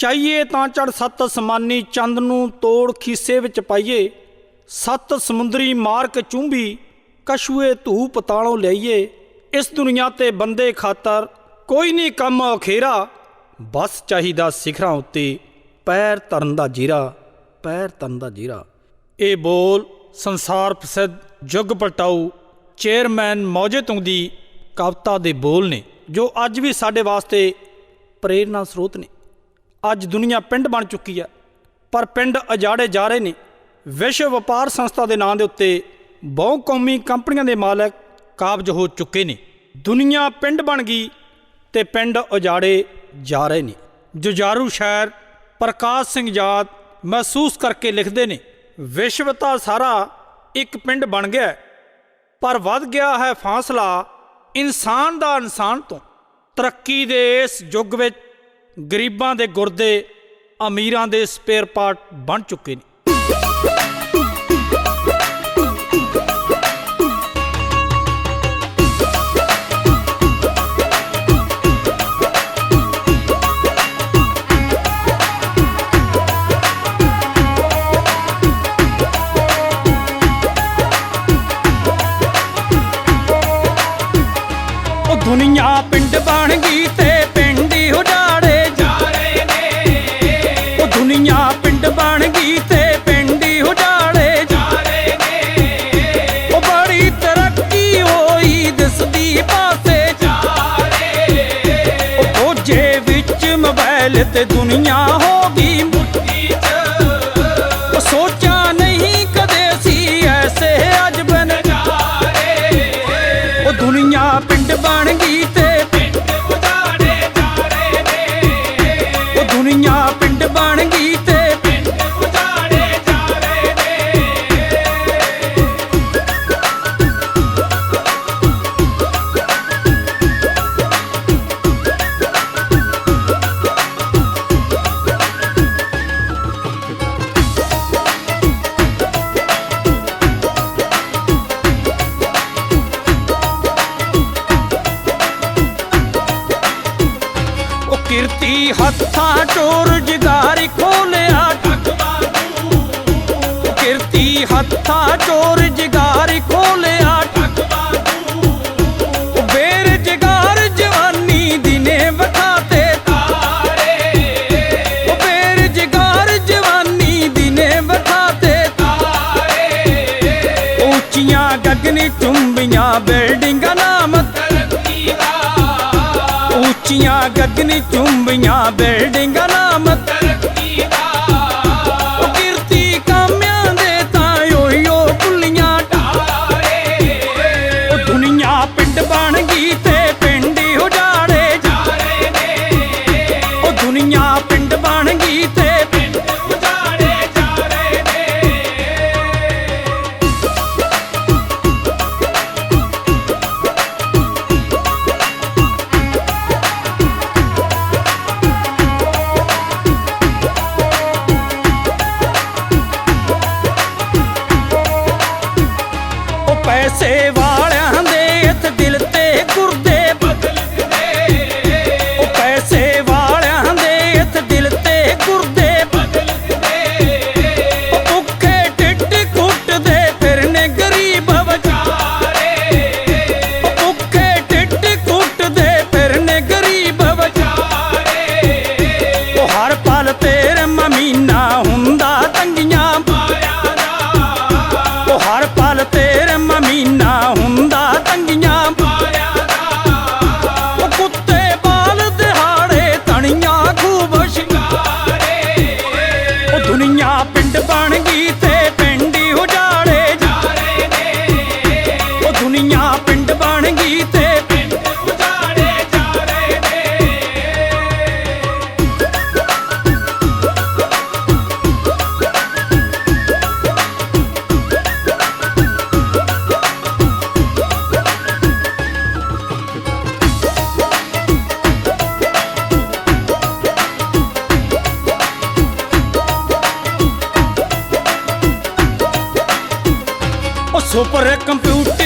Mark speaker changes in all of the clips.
Speaker 1: ਚਾਹੀਏ ਤਾਂ ਚੜ ਸੱਤ ਸਮਾਨੀ ਚੰਦ ਨੂੰ ਤੋੜ ਖੀਸੇ ਵਿੱਚ ਪਾਈਏ। ਸੱਤ ਸਮੁੰਦਰੀ ਮਾਰਕ ਚੁੰਬੀ ਕਸ਼ੂਏ ਧੂ ਪਤਾਲੋਂ ਲਈਏ। ਇਸ ਦੁਨੀਆ ਤੇ ਬੰਦੇ ਖਾਤਰ ਕੋਈ ਨਹੀਂ ਕੰਮ ਅਖੇਰਾ। ਬਸ ਚਾਹੀਦਾ ਸਿਖਰਾਂ ਉੱਤੇ, ਪੈਰ ਧਰਨ ਦਾ ਜੀਰਾ, ਪੈਰ ਧਰਨ ਦਾ ਜੀਰਾ। ਇਹ ਬੋਲ ਸੰਸਾਰ ਪ੍ਰਸਿੱਧ ਜੁਗ ਪਲਟਾਊ ਚੇਅਰਮੈਨ ਮੌਜੇ ਤੁੰਗ ਦੀ ਕਵਿਤਾ ਦੇ ਬੋਲ ਨੇ, ਜੋ ਅੱਜ ਵੀ ਸਾਡੇ ਵਾਸਤੇ ਪ੍ਰੇਰਨਾ ਸਰੋਤ ਨੇ। ਅੱਜ ਦੁਨੀਆ ਪਿੰਡ ਬਣ ਚੁੱਕੀ ਹੈ। ਪਰ ਪਿੰਡ ਅਜਾੜੇ ਜਾ ਰਹੇ ਨੇ। ਵਿਸ਼ਵ ਵਪਾਰ ਸੰਸਥਾ ਦੇ ਨਾਂ ਦੇ ਉੱਤੇ ਬਹੁ ਕੌਮੀ ਕੰਪਨੀਆਂ ਦੇ ਮਾਲਕ ਕਾਬਜ ਹੋ ਚੁੱਕੇ ਨੇ। ਦੁਨੀਆ ਪਿੰਡ ਬਣ ਗਈ ਤੇ ਪਿੰਡ ਉਜਾੜੇ ਜਾ ਰਹੇ ਨੇ। ਜੁਝਾਰੂ ਸ਼ਾਇਰ ਪ੍ਰਕਾਸ਼ ਸਿੰਘ ਜਾਤ ਮਹਿਸੂਸ ਕਰਕੇ ਲਿਖਦੇ ਨੇ, ਵਿਸ਼ਵ ਤਾਂ ਸਾਰਾ ਇੱਕ ਪਿੰਡ ਬਣ ਗਿਆ ਪਰ ਵੱਧ ਗਿਆ ਹੈ ਫਾਸਲਾ ਇਨਸਾਨ ਦਾ ਇਨਸਾਨ ਤੋਂ। ਤਰੱਕੀ ਦੇ ਇਸ ਯੁੱਗ ਵਿੱਚ ਗਰੀਬਾਂ ਦੇ ਗੁਰਦੇ ਅਮੀਰਾਂ ਦੇ ਸਪੇਅਰ ਪਾਰਟ ਬਣ ਚੁੱਕੇ ਨੇ। ਉਹ ਦੁਨੀਆ ਪਿੰਡ ਬਣ ਗਈ ਤੇ ਮੋਬਾਈਲ ਤੇ ਕਿਰਤੀ ਹੱਥਾਂ ਚੋਰ ਜਗਾਰੀ ਖੋਲਿਆ। ਠੱਗਵਾਂਗੂ ਉਹ ਬੇਰੁਜ਼ਗਾਰ ਜਵਾਨੀ ਦਿਨੇ ਵਿਖਾਤੇ ਤਾਰੇ ਉਹ ਬੇਰੁਜ਼ਗਾਰ ਜਵਾਨੀ ਦਿਨੇ ਵਿਖਾਤੇ ਤਾਰੇ ਉੱਚੀਆਂ ਗਗਨ ਚੁੰਬੀਆਂ ਬਿਲਡਿੰਗਾਂ ਨਾਮ ਤਰੱਕੀ ਦਾ ਉੱਚੀਆਂ ਗਗਨ ਚੁੰਬੀਆਂ ਬਿਲਡਿੰਗਾਂ ਉਹ ਸੁਪਰ ਕੰਪਿਊਟਰ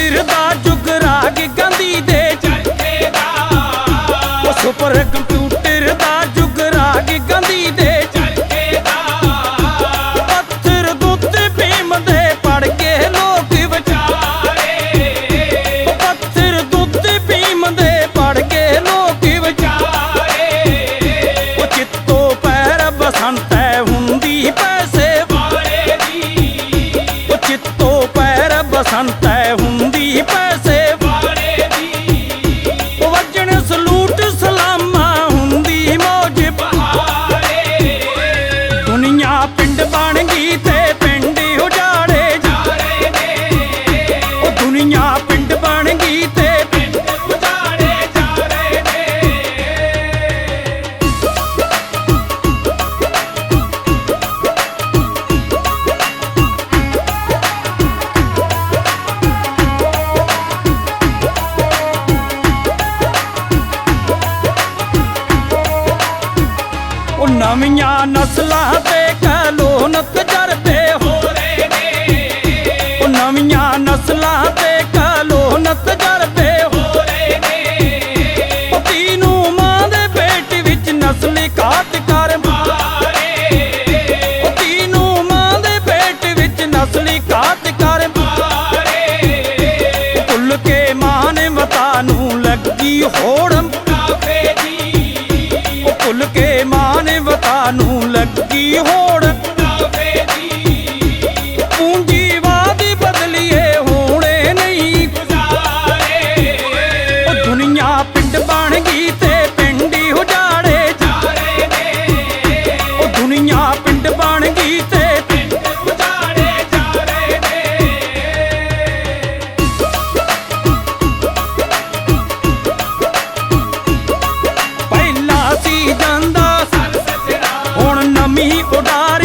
Speaker 1: ఉంది పస ਨਵੀਆਂ ਨਸਲਾਂ ਤੇ ਕਲੋਨ ਤਜਰਬੇ ਹੋ। ਰਹੇ ਨੇ ਉਹ ਨਵੀਆਂ ਨਸਲਾਂ ਤੇ ਕਲੋਨ ਤਜਰਬੇ ਹੋ। ਰਹੇ ਨੇ ਉਹ ਤੀਨੂੰ ਮਾਂ ਦੇ ਪੇਟ ਵਿੱਚ ਨਸਲੀ ਘਾਤ ਕਰ ਮਾਰੇ। ਉਹ ਤੀਨੂੰ ਮਾਂ ਦੇ ਪੇਟ ਵਿੱਚ ਨਸਲੀ ਘਾਤ ਕਰ ਮਾਰੇ। ਭੁੱਲ ਕੇ ਮਾਨਵਤਾ ਨੂੰ ਲੱਗੀ ਹੋੜ ஓடார